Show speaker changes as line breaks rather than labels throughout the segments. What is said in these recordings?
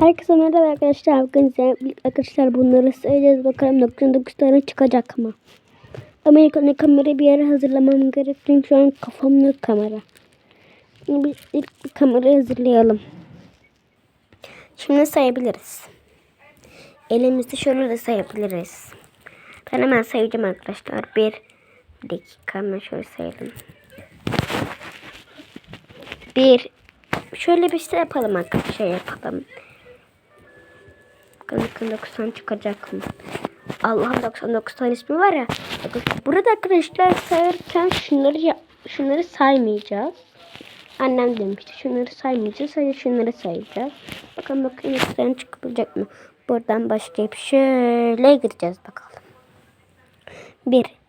Herkese merhaba arkadaşlar. Bugün size arkadaşlar bunları söyleyeceğiz. Bakalım 99 tane çıkacak mı? Amerika'nın kamerayı bir yere hazırlamam gerek. Çünkü şu an kafamda kamera. Şimdi biz ilk bir kamerayı hazırlayalım. Şimdi sayabiliriz. Elimizde şöyle de sayabiliriz. Ben hemen sayacağım arkadaşlar. Bir dakika hemen şöyle sayalım. Bir şöyle bir şey yapalım arkadaşlar şey yapalım. Bakalım 90 çıkacak mı? Allah'ım 99 tane ismi var ya. Burada arkadaşlar sayarken şunları şunları saymayacağız. Annem demişti şunları saymayacağız. Sadece şunları sayacağız. Bakalım bakalım ikisinden çıkılacak mı? Buradan başlayıp şöyle gireceğiz bakalım. 1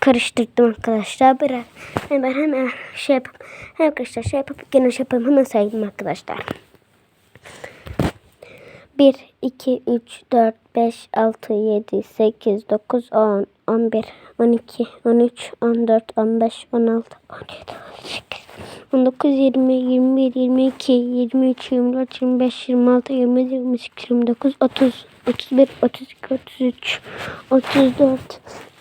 karıştırdım arkadaşlar. Biraz hemen hemen şey yapıp arkadaşlar şey yapıp gene şey yapayım hemen sayayım arkadaşlar. 1, 2, 3, 4, 5, 6, 7, 8, 9, 10, 11, 12, 13, 14, 15, 16, 17, 18, 19, 20, 21, 22, 23, 24, 25, 26, 27, 28, 29, 30, 31, 32, 33, 34,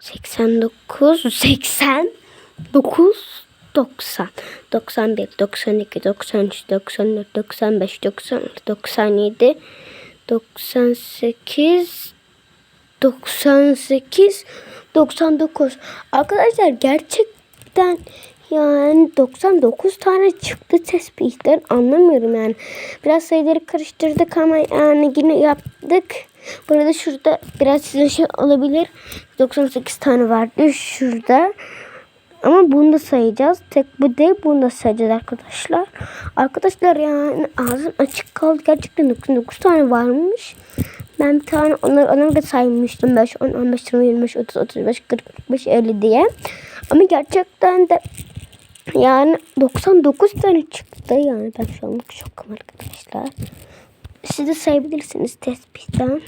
89, 80, 9, 90, 91, 92, 93, 94, 95, 96, 97, 98, 98, 99. Arkadaşlar gerçekten yani 99 tane çıktı tespihler anlamıyorum yani. Biraz sayıları karıştırdık ama yani yine yaptık. Burada şurada biraz size şey olabilir. 98 tane vardı şurada. Ama bunu da sayacağız. Tek bu değil bunu da sayacağız arkadaşlar. Arkadaşlar yani ağzım açık kaldı. Gerçekten 99 tane varmış. Ben bir tane onları onları da saymıştım. 5, 10, 15, 20, 25, 30, 35, 40, 45, 50 diye. Ama gerçekten de yani 99 tane çıktı. Yani ben şu an çok arkadaşlar siz de sayabilirsiniz tespihten.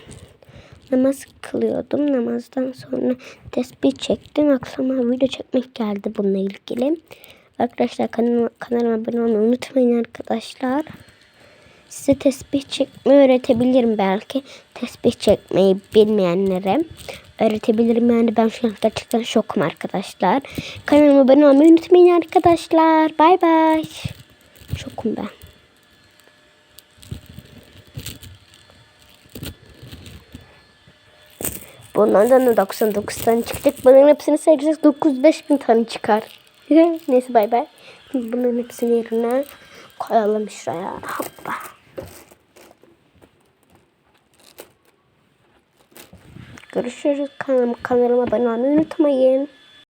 Namaz kılıyordum. Namazdan sonra tesbih çektim. Akşama video çekmek geldi bununla ilgili. Arkadaşlar kanalıma, kanalıma abone olmayı unutmayın arkadaşlar. Size tesbih çekme öğretebilirim belki. Tesbih çekmeyi bilmeyenlere öğretebilirim. Yani ben şu an gerçekten şokum arkadaşlar. Kanalıma abone olmayı unutmayın arkadaşlar. Bay bay. Şokum ben. Bunlardan da 99 tane çıkacak. Bunların hepsini sayacağız. 9-5 bin tane çıkar. Neyse bay bay. Bunların hepsini yerine koyalım şuraya. Hoppa. Görüşürüz. Kanalıma, kanalıma abone olmayı unutmayın.